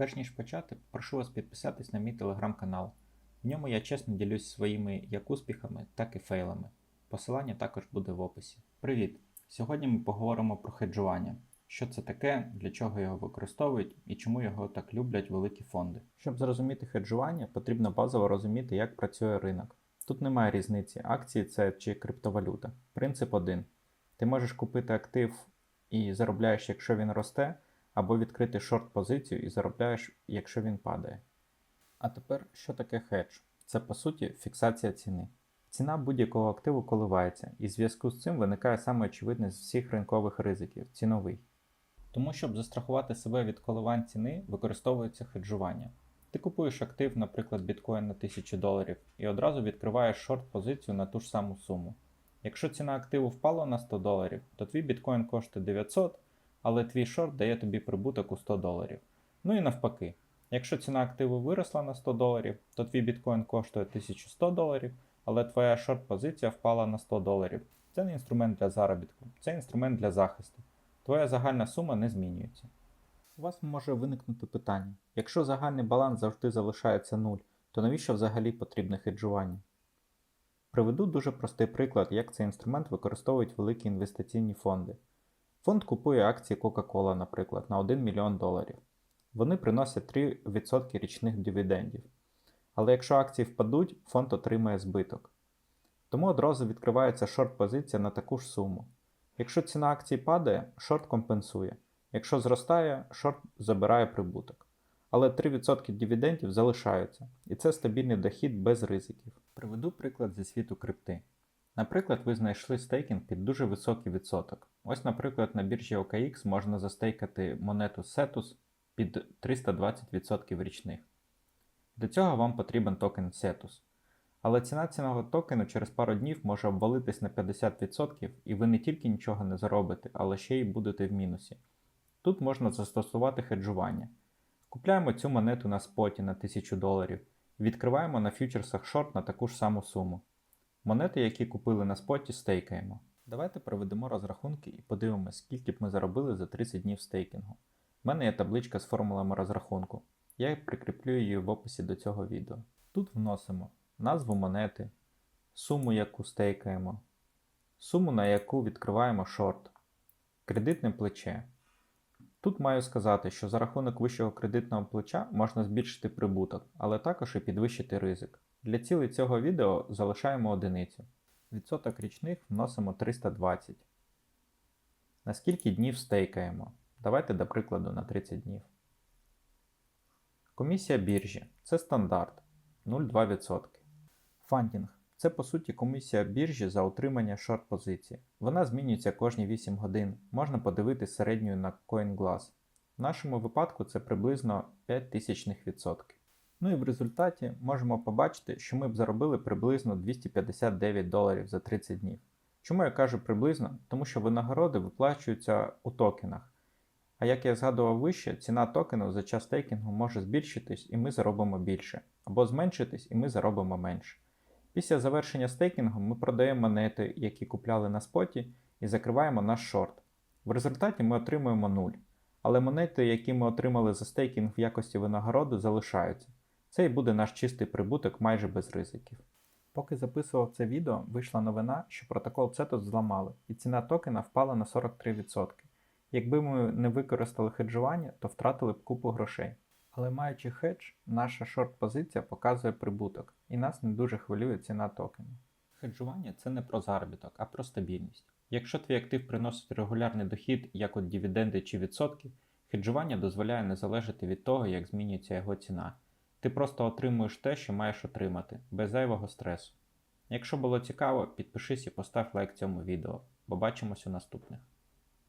Перш ніж почати, прошу вас підписатись на мій телеграм-канал. В ньому я чесно ділюсь своїми як успіхами, так і фейлами. Посилання також буде в описі. Привіт! Сьогодні ми поговоримо про хеджування. Що це таке, для чого його використовують і чому його так люблять великі фонди. Щоб зрозуміти хеджування, потрібно базово розуміти, як працює ринок. Тут немає різниці, акції це чи криптовалюта. Принцип один: ти можеш купити актив і заробляєш, якщо він росте, або відкрити шорт-позицію і заробляєш, якщо він падає. А тепер, що таке хедж? Це по суті фіксація ціни. Ціна будь-якого активу коливається, і в зв'язку з цим виникає саме очевидний з всіх ринкових ризиків ціновий. Тому, щоб застрахувати себе від коливань ціни, використовується хеджування. Ти купуєш актив, наприклад, біткоін на 1000 доларів, і одразу відкриваєш шорт-позицію на ту ж саму суму. Якщо ціна активу впала на 100 доларів, то твій біткоін коштує 900, але твій шорт дає тобі прибуток у 100 доларів. Ну і навпаки, якщо ціна активу виросла на 100 доларів, то твій біткоін коштує 1100 доларів, але твоя шорт-позиція впала на 100 доларів. Це не інструмент для заробітку, це інструмент для захисту. Твоя загальна сума не змінюється. У вас може виникнути питання: якщо загальний баланс завжди залишається 0, то навіщо взагалі потрібне хеджування? Приведу дуже простий приклад, як цей інструмент використовують великі інвестиційні фонди. Фонд купує акції Coca-Cola, наприклад, на 1 мільйон доларів. Вони приносять 3% річних дивідендів. Але якщо акції впадуть, фонд отримає збиток. Тому одразу відкривається шорт-позиція на таку ж суму. Якщо ціна акції падає, шорт компенсує. Якщо зростає, шорт забирає прибуток. Але 3% дивідендів залишаються, і це стабільний дохід без ризиків. Приведу приклад зі світу крипти. Наприклад, ви знайшли стейкінг під дуже високий відсоток. Ось, наприклад, на біржі OKX можна застейкати монету Cetus під 320% річних. Для цього вам потрібен токен Cetus. Але ціна цінного токену через пару днів може обвалитись на 50%, і ви не тільки нічого не заробите, але ще й будете в мінусі. Тут можна застосувати хеджування. Купляємо цю монету на споті на 1000 доларів відкриваємо на фьючерсах шорт на таку ж саму суму. Монети, які купили на споті, стейкаємо. Давайте проведемо розрахунки і подивимося, скільки б ми заробили за 30 днів стейкінгу. У мене є табличка з формулами розрахунку. Я прикріплю її в описі до цього відео. Тут вносимо назву монети, суму, яку стейкаємо, суму, на яку відкриваємо шорт, кредитне плече. Тут маю сказати, що за рахунок вищого кредитного плеча можна збільшити прибуток, але також і підвищити ризик. Для цілей цього відео залишаємо одиницю. Відсоток річних вносимо 320. На скільки днів стейкаємо? Давайте, до прикладу, на 30 днів. Комісія біржі це стандарт 0,2%. Фандінг це по суті комісія біржі за отримання шорт-позиції. Вона змінюється кожні 8 годин. Можна подивитись середньою на CoinGlass. В нашому випадку це приблизно 5 тисячних відсотків. Ну і в результаті можемо побачити, що ми б заробили приблизно 259 доларів за 30 днів. Чому я кажу приблизно? Тому що винагороди виплачуються у токенах. А як я згадував вище, ціна токену за час стейкінгу може збільшитись і ми заробимо більше, або зменшитись і ми заробимо менше. Після завершення стейкінгу ми продаємо монети, які купляли на споті, і закриваємо наш шорт. В результаті ми отримуємо 0. Але монети, які ми отримали за стейкінг в якості винагороди, залишаються. Це і буде наш чистий прибуток майже без ризиків. Поки записував це відео, вийшла новина, що протокол CETOS зламали, і ціна токена впала на 43%. Якби ми не використали хеджування, то втратили б купу грошей. Але маючи хедж, наша шорт-позиція показує прибуток, і нас не дуже хвилює ціна токену. Хеджування це не про заробіток, а про стабільність. Якщо твій актив приносить регулярний дохід, як от дивіденди чи відсотки, хеджування дозволяє не залежати від того, як змінюється його ціна. Ти просто отримуєш те, що маєш отримати, без зайвого стресу. Якщо було цікаво, підпишись і постав лайк цьому відео. Побачимось у наступних.